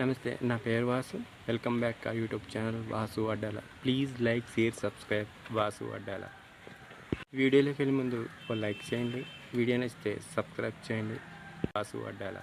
నమస్తే నా పేరు వాసు. వెల్కమ్ బ్యాక్ ఆ YouTube channel Vasu Addala please like share subscribe Vasu Addala వీడియోలోకి వెళ్ళే ముందు ఒక లైక్ చేయండి. వీడియో నచ్చితే సబ్స్క్రైబ్ చేయండి. వాసు అడ్డాల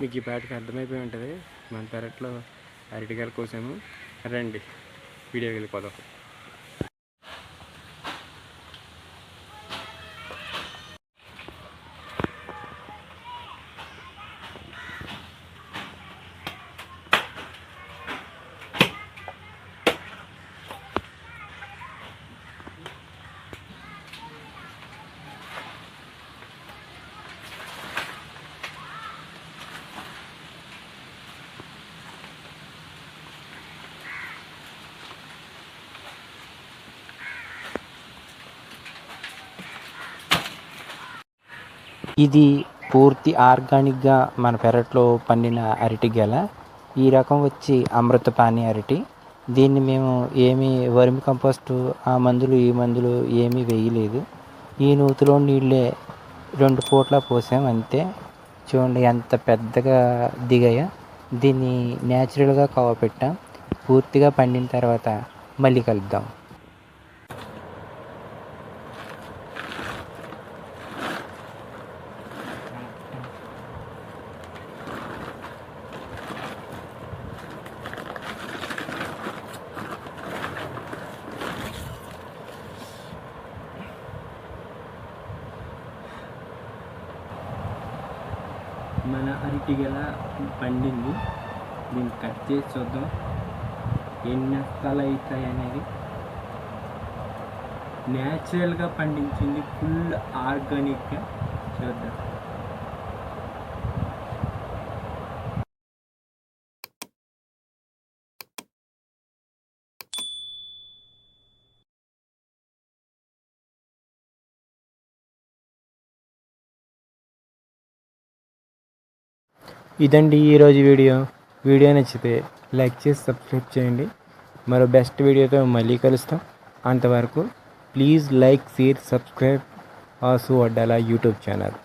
మీకు ఈ పాటకి అర్థమైపోయి ఉంటుంది. మన పెరట్లో అరటికాయలు కోసాము. రండి. వీడియోకి వెళ్ళిపోదాం ఇది పూర్తి ఆర్గానిక్గా మన పెరట్లో పండిన అరటి గెల. ఈ రకం వచ్చి అమృతపాణి అరటి. దీన్ని మేము ఏమి వర్మి కంపోస్టు ఆ మందులు ఈ మందులు ఏమీ వేయలేదు. ఈ నూతిలో నీళ్ళే రెండు పూట్ల పోసాం అంతే. చూడండి ఎంత పెద్దగా దిగాయో. దీన్ని న్యాచురల్గా కవ పెట్టాం పూర్తిగా పండిన తర్వాత మళ్ళీ కలుద్దాం. మన అరటి గెల పండింది. దీన్ని కట్ చేసి చూద్దాం. ఎన్ని అస్తాలు అవుతాయి అనేది. న్యాచురల్గా పండించింది ఫుల్ ఆర్గానిక్గా. చూద్దాం. ఇదండి ఈరోజు వీడియో. వీడియో నచ్చితే లైక్ చేసి సబ్స్క్రైబ్ చేయండి. మరో బెస్ట్ వీడియోతో మళ్ళీ కలుస్తాం. అంతవరకు please like share subscribe. Aasu Addala YouTube channel.